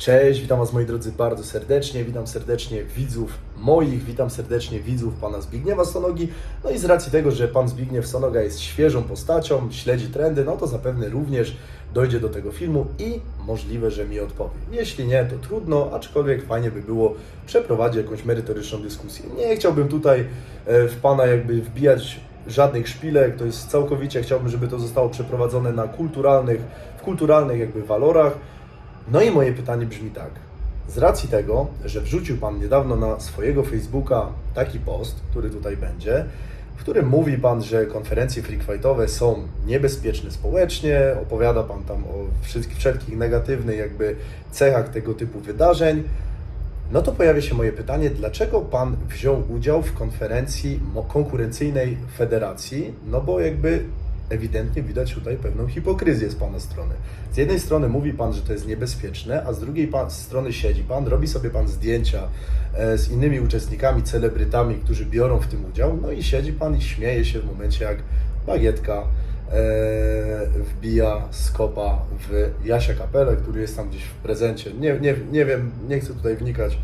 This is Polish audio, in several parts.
Cześć, witam Was moi drodzy bardzo serdecznie, witam serdecznie widzów moich, witam serdecznie widzów Pana Zbigniewa Sonogi. No i z racji tego, że Pan Zbigniew Sonoga jest świeżą postacią, śledzi trendy, no to zapewne również dojdzie do tego filmu i możliwe, że mi odpowie. Jeśli nie, to trudno, aczkolwiek fajnie by było przeprowadzić jakąś merytoryczną dyskusję. Nie chciałbym tutaj e, w Pana jakby wbijać żadnych szpilek, to jest całkowicie, chciałbym, żeby to zostało przeprowadzone na kulturalnych, w kulturalnych jakby walorach. No i moje pytanie brzmi tak. Z racji tego, że wrzucił Pan niedawno na swojego Facebooka taki post, który tutaj będzie, w którym mówi Pan, że konferencje freakfightowe są niebezpieczne społecznie, opowiada Pan tam o wszystkich, wszelkich negatywnych jakby cechach tego typu wydarzeń, no to pojawia się moje pytanie, dlaczego Pan wziął udział w konferencji konkurencyjnej federacji? No bo jakby ewidentnie widać tutaj pewną hipokryzję z Pana strony. Z jednej strony mówi Pan, że to jest niebezpieczne, a z drugiej pan, strony siedzi Pan, robi sobie Pan zdjęcia e, z innymi uczestnikami, celebrytami, którzy biorą w tym udział, no i siedzi Pan i śmieje się w momencie jak bagietka e, wbija skopa w Jasia Kapelę, który jest tam gdzieś w prezencie. Nie, nie, nie wiem, nie chcę tutaj wnikać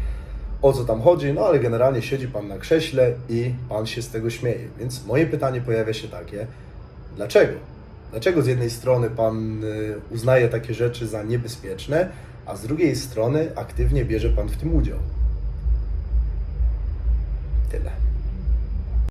o co tam chodzi, no ale generalnie siedzi Pan na krześle i Pan się z tego śmieje. Więc moje pytanie pojawia się takie, dlaczego? Dlaczego z jednej strony Pan y, uznaje takie rzeczy za niebezpieczne, a z drugiej strony aktywnie bierze Pan w tym udział? Tyle.